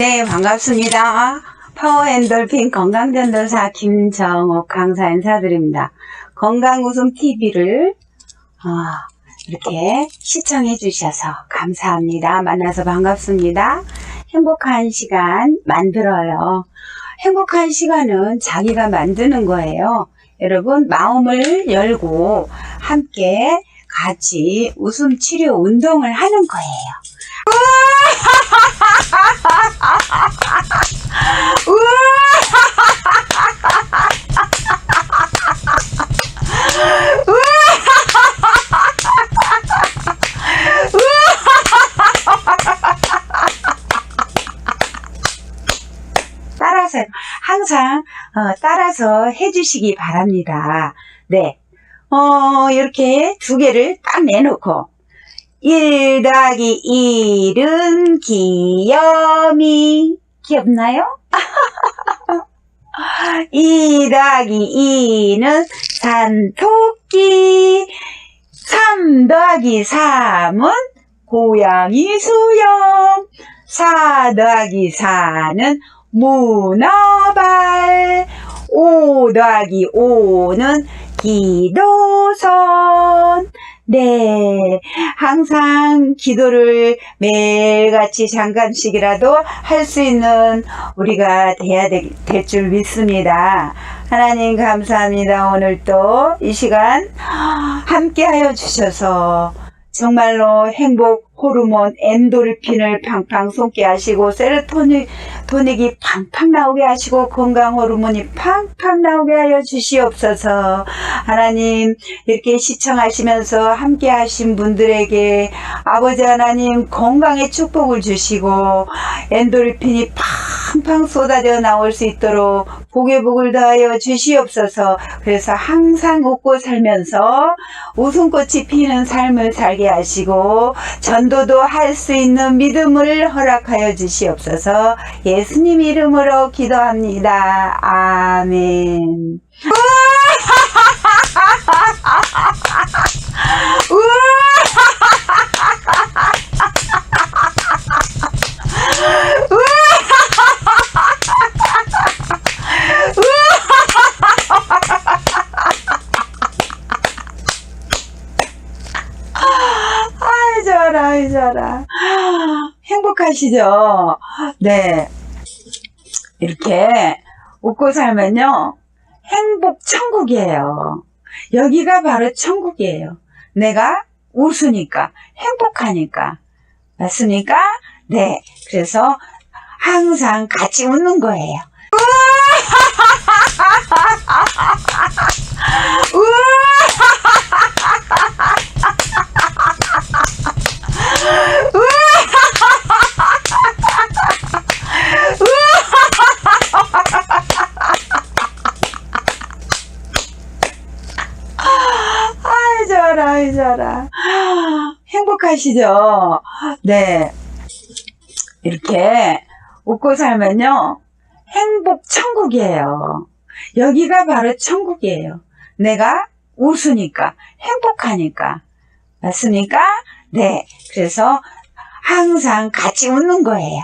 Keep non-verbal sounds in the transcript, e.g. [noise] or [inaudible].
네, 반갑습니다. 파워엔돌핀 건강전도사 김정옥 강사 인사드립니다. 건강웃음TV를 아, 이렇게 시청해 주셔서 감사합니다. 만나서 반갑습니다. 행복한 시간 만들어요. 행복한 시간은 자기가 만드는 거예요. 여러분, 마음을 열고 함께 같이 웃음 치료 운동을 하는 거예요. [laughs] 따라서 항상 어, 따라서 해주시기 바랍니다. 네, 어, 이렇게 두 개를 딱 내놓고 1 더하기 1은 귀염이. 귀엽나요? 2 더하기 2는 산토끼. 3 더하기 3은 고양이 수염. 4 더하기 4는 문어발. 5 더하기 5는 기도선 네. 항상 기도를 매일같이 잠깐씩이라도 할 수 있는 우리가 돼야 될 줄 믿습니다. 하나님 감사합니다. 오늘 또이 시간 함께 하여 주셔서 정말로 행복 호르몬 엔도르핀을 팡팡 솟게 하시고 세로토닉 토닉이 팡팡 나오게 하시고 건강 호르몬이 팡팡 나오게 하여 주시옵소서. 하나님 이렇게 시청하시면서 함께 하신 분들에게 아버지 하나님 건강의 축복을 주시고 엔도르핀이 팡팡 쏟아져 나올 수 있도록 복의 복을 더하여 주시옵소서. 그래서 항상 웃고 살면서 웃음꽃이 피는 삶을 살게 하시고 전 도도 할 수 있는 믿음을 허락하여 주시옵소서 예수님 이름으로 기도합니다. 아멘. 좋아라 아이 좋아라. 행복하시죠? 네. 이렇게 웃고 살면요 행복 천국이에요. 여기가 바로 천국이에요. 내가 웃으니까 행복하니까. 맞습니까? 네. 그래서 항상 같이 웃는 거예요 좋아라 아이 좋아라. 행복하시죠? 네. 이렇게 웃고 살면요 행복 천국이에요. 여기가 바로 천국이에요. 내가 웃으니까 행복하니까. 맞습니까? 네. 그래서 항상 같이 웃는 거예요